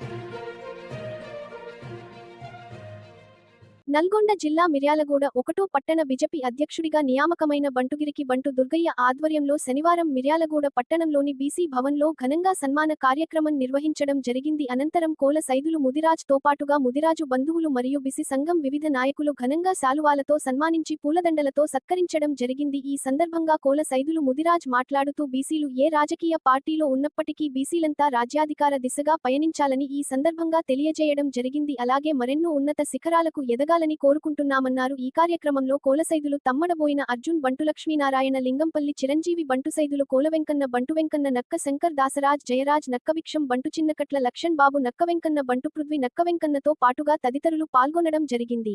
thank you Nalgonda జిల్లా మిర్యాలగూడ ఒకటో పట్టణ బిజెపి అధ్యక్షుడిగా నియామకమైన బంటుగిరికి బంటు దుర్గయ్య ఆధ్వర్యంలో శనివారం మిర్యాలగూడ పట్టణంలోని బీసీ భవన్లో ఘనంగా సన్మాన కార్యక్రమం నిర్వహించడం జరిగింది. అనంతరం కోల సైదులు ముదిరాజ్ తోపాటుగా ముదిరాజు బంధువులు మరియు బిసి సంఘం వివిధ నాయకులు ఘనంగా శాలువాలతో సన్మానించి పూలదండలతో సత్కరించడం జరిగింది. ఈ సందర్భంగా కోల సైదులు ముదిరాజ్ మాట్లాడుతూ బీసీలు ఏ రాజకీయ పార్టీలో ఉన్నప్పటికీ బీసీలంతా రాజ్యాధికార దిశగా పయనించాలని ఈ సందర్భంగా తెలియజేయడం జరిగింది. అలాగే మరెన్నో ఉన్నత శిఖరాలకు ఎదగా ఎదగాలని కోరుకుంటున్నామన్నారు. ఈ కార్యక్రమంలో కోలసైదులు తమ్మడబోయిన అర్జున్ బంటు లక్ష్మీనారాయణ లింగంపల్లి చిరంజీవి బంటుసైదులు కోలవెంకన్న బంటు వెంకన్న నక్క శంకర్ దాసరాజ్ జయరాజ్ నక్కవిక్షం బంటు చిన్నకట్ల లక్షణ్ బాబు నక్క వెంకన్న బంటు పృథ్వీ నక్క వెంకన్నతో పాటుగా తదితరులు పాల్గొనడం జరిగింది.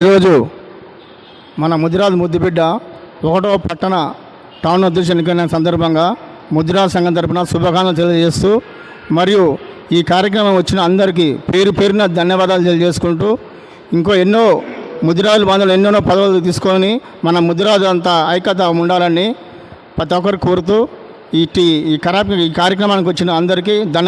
ఈరోజు మన ముదిరాజ్ ముద్దుబిడ్డ ఒకటో పట్టణ టౌన్ అధ్యక్ష ఎన్నికైన సందర్భంగా ముదిరాజ్ సంఘం తరపున శుభాకాంక్షలు తెలియజేస్తూ మరియు ఈ కార్యక్రమం వచ్చిన అందరికీ పేరు పేరున ధన్యవాదాలు తెలియజేసుకుంటూ ఇంకో ఎన్నో ముదిరాజు బాంధవులు ఎన్నెన్నో పదవులు తీసుకొని మన ముదిరాజు అంతా ఐక్యత ఉండాలని ప్రతి ఒక్కరు కోరుతూ ఇటు ఈ ఈ కార్యక్రమానికి వచ్చిన అందరికీ ధన్య